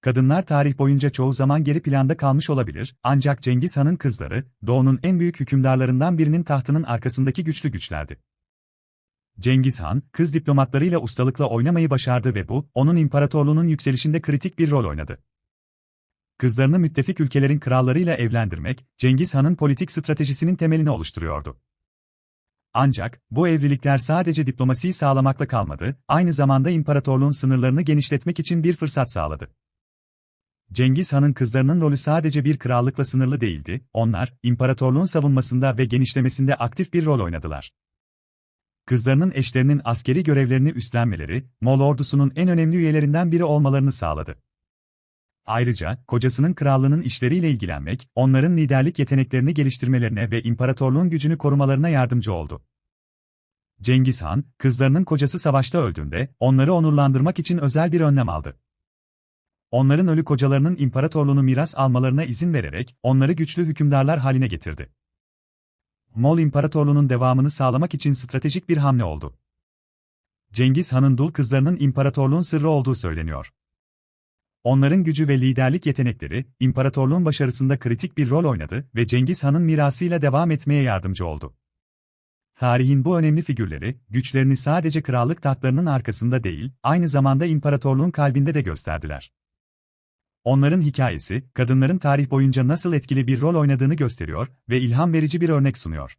Kadınlar tarih boyunca çoğu zaman geri planda kalmış olabilir, ancak Cengiz Han'ın kızları, Doğu'nun en büyük hükümdarlarından birinin tahtının arkasındaki güçlü güçlerdi. Cengiz Han, kız diplomatlarıyla ustalıkla oynamayı başardı ve bu, onun imparatorluğunun yükselişinde kritik bir rol oynadı. Kızlarını müttefik ülkelerin krallarıyla evlendirmek, Cengiz Han'ın politik stratejisinin temelini oluşturuyordu. Ancak, bu evlilikler sadece diplomasiyi sağlamakla kalmadı, aynı zamanda imparatorluğun sınırlarını genişletmek için bir fırsat sağladı. Cengiz Han'ın kızlarının rolü sadece bir krallıkla sınırlı değildi, onlar, imparatorluğun savunmasında ve genişlemesinde aktif bir rol oynadılar. Kızlarının eşlerinin askeri görevlerini üstlenmeleri, Moğol ordusunun en önemli üyelerinden biri olmalarını sağladı. Ayrıca, kocasının krallığının işleriyle ilgilenmek, onların liderlik yeteneklerini geliştirmelerine ve imparatorluğun gücünü korumalarına yardımcı oldu. Cengiz Han, kızlarının kocası savaşta öldüğünde, onları onurlandırmak için özel bir önlem aldı. Onların ölü kocalarının imparatorluğunu miras almalarına izin vererek, onları güçlü hükümdarlar haline getirdi. Moğol İmparatorluğu'nun devamını sağlamak için stratejik bir hamle oldu. Cengiz Han'ın dul kızlarının imparatorluğun sırrı olduğu söyleniyor. Onların gücü ve liderlik yetenekleri, imparatorluğun başarısında kritik bir rol oynadı ve Cengiz Han'ın mirasıyla devam etmeye yardımcı oldu. Tarihin bu önemli figürleri, güçlerini sadece krallık tahtlarının arkasında değil, aynı zamanda imparatorluğun kalbinde de gösterdiler. Onların hikayesi, kadınların tarih boyunca nasıl etkili bir rol oynadığını gösteriyor ve ilham verici bir örnek sunuyor.